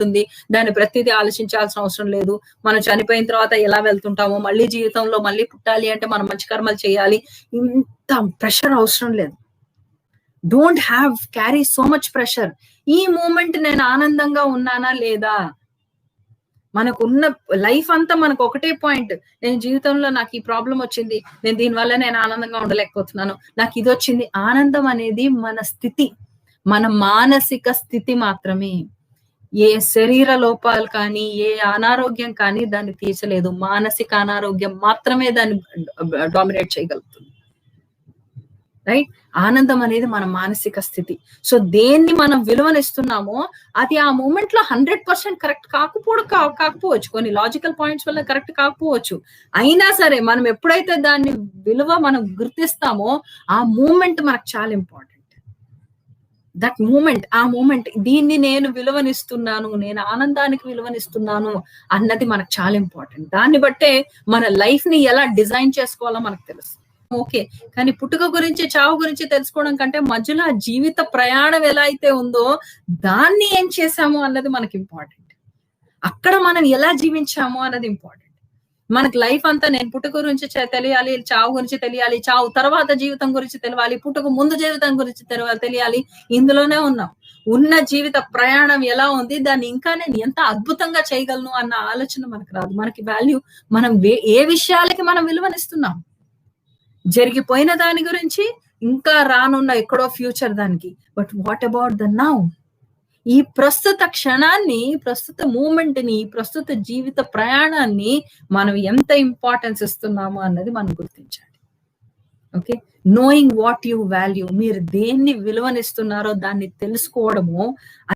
ఉంటుంది దాన్ని ప్రతిదీ ఆలోచించాల్సిన అవసరం లేదు. మనం చనిపోయిన తర్వాత ఎలా వెళ్తుంటామో మళ్ళీ జీవితంలో మళ్ళీ పుట్టాలి అంటే మనం మంచి కర్మలు చేయాలి. ఇంత ప్రెషర్ అవసరం లేదు. Don't have carry so much pressure ఈ మూమెంట్ నేను ఆనందంగా ఉన్నానా లేదా? మనకు ఉన్న లైఫ్ అంతా మనకు ఒకటే పాయింట్ నేను జీవితంలో నాకు ఈ ప్రాబ్లం వచ్చింది. నేను దీనివల్ల నేను ఆనందంగా ఉండలేకపోతున్నాను. నాకు ఇది వచ్చింది. ఆనందం అనేది మన స్థితి. మన మానసిక స్థితి మాత్రమే. ఏ శరీర లోపాలు కానీ ఏ అనారోగ్యం కానీ దాన్ని తీర్చలేదు. మానసిక అనారోగ్యం మాత్రమే దాన్ని డామినేట్ చేయగలుగుతుంది. రైట్ ఆనందం అనేది మన మానసిక స్థితి. సో దేన్ని మనం విలువనిస్తున్నామో అది ఆ మూమెంట్లో హండ్రెడ్ పర్సెంట్ కరెక్ట్ కాకపోవడం కా- కాకపోవచ్చు. కొన్ని లాజికల్ పాయింట్స్ వల్ల కరెక్ట్ కాకపోవచ్చు. అయినా సరే మనం ఎప్పుడైతే దాన్ని విలువ మనం గుర్తిస్తామో ఆ మూమెంట్ మనకు చాలా ఇంపార్టెంట్ దట్ మూమెంట్ ఆ మూమెంట్ దీన్ని నేను విలువనిస్తున్నాను నేను ఆనందానికి విలువనిస్తున్నాను అన్నది మనకు చాలా ఇంపార్టెంట్ దాన్ని బట్టే మన లైఫ్ని ఎలా డిజైన్ చేసుకోవాలో మనకు తెలుసు. ఓకే కానీ పుట్టుక గురించి చావు గురించి తెలుసుకోవడం కంటే మధ్యలో ఆ జీవిత ప్రయాణం ఎలా అయితే ఉందో దాన్ని ఏం చేశాము అన్నది మనకి ఇంపార్టెంట్ అక్కడ మనం ఎలా జీవించాము అన్నది ఇంపార్టెంట్ మనకి లైఫ్ అంతా నేను పుట్టుక గురించి తెలియాలి చావు గురించి తెలియాలి చావు తర్వాత జీవితం గురించి తెలియాలి పుట్టుక ముందు జీవితం గురించి తెలవ- తెలియాలి. ఇందులోనే ఉన్నాం. ఉన్న జీవిత ప్రయాణం ఎలా ఉంది? దాన్ని ఇంకా నేను ఎంత అద్భుతంగా చేయగలను అన్న ఆలోచన మనకు రాదు. మనకి వాల్యూ మనం ఏ విషయాలకి మనం విలువనిస్తున్నాం? జరిగిపోయిన దాని గురించి ఇంకా రానున్న ఎక్కడో ఫ్యూచర్ దానికి. But what about the now ఈ ప్రస్తుత క్షణాన్ని ప్రస్తుత మూమెంట్ని ఈ ప్రస్తుత జీవిత ప్రయాణాన్ని మనం ఎంత ఇంపార్టెన్స్ ఇస్తున్నాము అన్నది మనం గుర్తించాలి. Okay? Knowing what you value మీరు దేన్ని విలువనిస్తున్నారో దాన్ని తెలుసుకోవడము